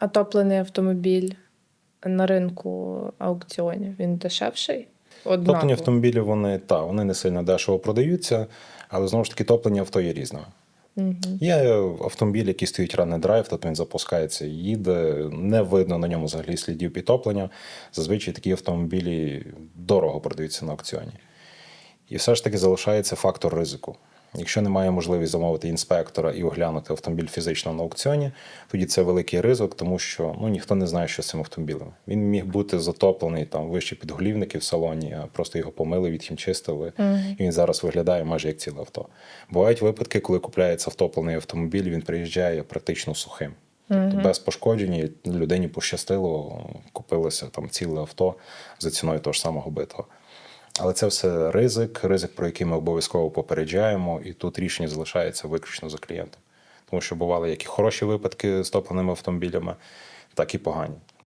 А топлений автомобіль на ринку аукціонів він дешевший? Однаково. Топлені автомобілі вони та вони не сильно дешево продаються, але знову ж таки топлення авто є різними. Мгм. Є автомобіль, який стоїть ранний драйв, тобто він запускається і їде, не видно на ньому взагалі слідів підтоплення. Зазвичай такі автомобілі дорого продаються на аукціоні. І все ж таки залишається фактор ризику. Якщо немає можливості замовити інспектора і оглянути автомобіль фізично на аукціоні, тоді це великий ризик, тому що ну, ніхто не знає, що з цим автомобілем. Він міг бути затоплений там вище підголівники в салоні, а просто його помили, відхімчистили, Мгм. і він зараз виглядає майже як ціле авто. Бувають випадки, коли купляється втоплений автомобіль, він приїжджає практично сухим. Тобто без пошкоджень людині пощастило, купилося там ціле авто за ціною того ж самого битого. Але це все ризик, ризик, про який ми обов'язково попереджаємо, і тут рішення залишається виключно за клієнтом. Тому що бували як і хороші випадки з топленими автомобілями, так і погані.